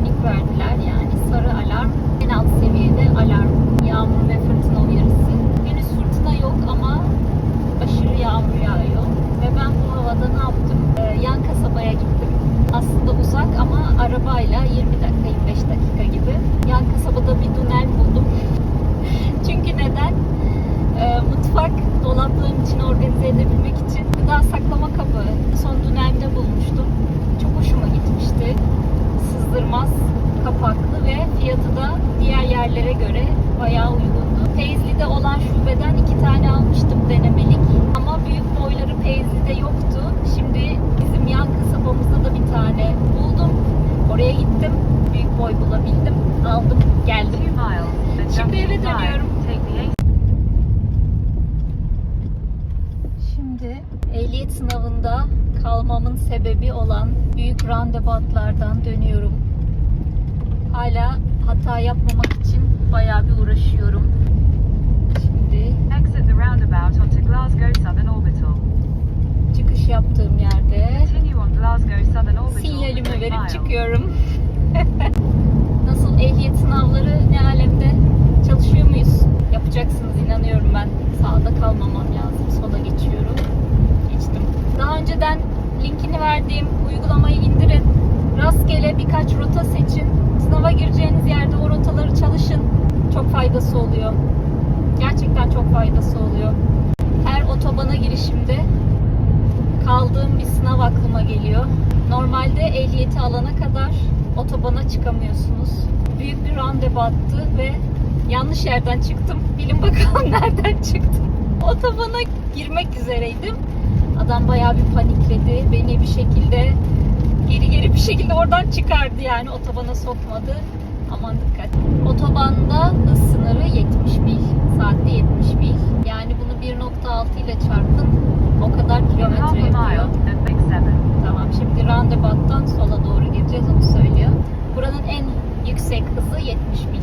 örnek verdiler. Yani sarı alarm, en alt seviyede alarm. Yağmur ve fırtına uyarısı. Henüz fırtına yok ama aşırı yağmur yağıyor. Ve ben bu havada ne yaptım? Ee, yan kasabaya gittim. Aslında uzak ama arabayla 20 dakika, 25 dakika gibi. Yan kasabada bir tünel buldum. Çünkü neden? Ee, mutfak dolapların için organize edebilmek için gıda saklama kabı son dönemde buldum ve fiyatı da diğer yerlere göre bayağı uygundu. Paisley'de olan şubeden iki tane almıştım denemelik. Ama büyük boyları Paisley'de yoktu. Şimdi bizim yan kasabamızda da bir tane buldum. Oraya gittim. Büyük boy bulabildim. Aldım, geldim. Şimdi eve dönüyorum. Şimdi ehliyet sınavında kalmamın sebebi olan büyük randebatlardan dönüyorum. Hala hata yapmamak için bayağı bir uğraşıyorum. Şimdi Exit the roundabout onto Glasgow Southern Orbital. çıkış yaptığım yerde on Glasgow Southern Orbital. sinyalimi verip çıkıyorum. Nasıl ehliyet sınavları ne alemde? Çalışıyor muyuz? Yapacaksınız inanıyorum ben. Sağda kalmamam lazım. Sola geçiyorum. Geçtim. Daha önceden linkini verdiğim uygulamayı indirin. Rastgele birkaç rota seçin. Sınava gireceğiniz yerde o rotaları çalışın. Çok faydası oluyor. Gerçekten çok faydası oluyor. Her otobana girişimde kaldığım bir sınav aklıma geliyor. Normalde ehliyeti alana kadar otobana çıkamıyorsunuz. Büyük bir randevattı ve yanlış yerden çıktım. Bilin bakalım nereden çıktım. Otobana girmek üzereydim. Adam bayağı bir panikledi. Beni bir şekilde geri geri bir şekilde oradan çıkardı yani otobana sokmadı. Aman dikkat. Otobanda hız sınırı 70 mil. Saatte 70 mil. Yani bunu 1.6 ile çarpın o kadar kilometre yapıyor. Tamam şimdi roundabout'tan sola doğru gireceğiz onu söylüyor. Buranın en yüksek hızı 70 mil.